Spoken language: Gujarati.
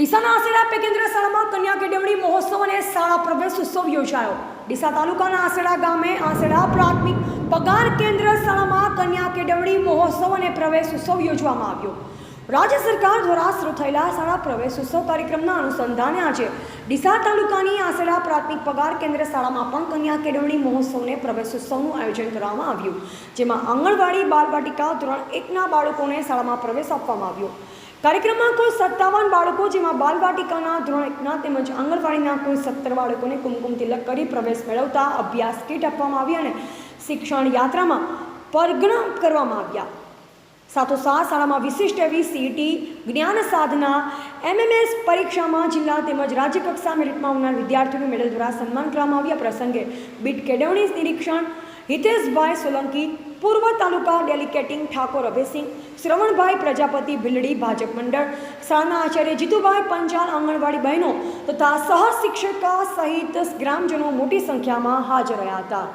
ડીસાના આસેડા પે કેન્દ્ર શાળામાં કન્યા કેળવણી મહોત્સવ અને શાળા પ્રવેશ ઉત્સવ યોજાયો. ડીસા તાલુકાના આસેડા ગામે આસેડા પ્રાથમિક પગાર કેન્દ્ર શાળામાં કન્યા કેળવણી મહોત્સવ અને પ્રવેશ ઉત્સવ યોજવામાં આવ્યો. રાજ્ય સરકાર દ્વારા શરૂ થયેલા શાળા પ્રવેશ ઉત્સવ કાર્યક્રમના અનુસંધાને આજે ડીસા તાલુકાની આસેડા પ્રાથમિક પગાર કેન્દ્ર શાળામાં પણ કન્યા કેળવણી મહોત્સવને પ્રવેશ ઉત્સવનું આયોજન કરવામાં આવ્યું, જેમાં આંગણવાડી બાલવાટિકા ધોરણ એકના બાળકોને શાળામાં પ્રવેશ આપવામાં આવ્યો. કાર્યક્રમમાં કુલ સત્તાવન બાળકો, જેમાં બાલવાટિકાના ધોરણ એકના તેમજ આંગણવાડીના કુલ સત્તર બાળકોને કુમકુમ તિલક કરી પ્રવેશ મેળવતા અભ્યાસ કીટ આપવામાં આવી અને શિક્ષણ યાત્રામાં પરગણા કરવામાં આવ્યા. સાથોસાથ શાળામાં વિશિષ્ટ એવી સીઈટી જ્ઞાન સાધના એમએમએસ પરીક્ષામાં જિલ્લા તેમજ રાજ્ય કક્ષા મેરિટમાં આવનાર વિદ્યાર્થીઓને મેડલ દ્વારા સન્માન કરવામાં આવ્યા. પ્રસંગે બીટ કેળવણી, નિરીક્ષણ, હિતેશભાઈ સોલંકી પૂર્વ તાલુકા ડેલિકેટિંગ ઠાકોર અભયસિંહ, શ્રવણભાઈ પ્રજાપતિ ભીલડી ભાજપ મંડળ શાળાના આચાર્ય જીતુભાઈ પંચાલ આંગણવાડી બહેનો તથા સહ શિક્ષકા સહિત ગ્રામજનો મોટી સંખ્યામાં હાજર રહ્યા હતા.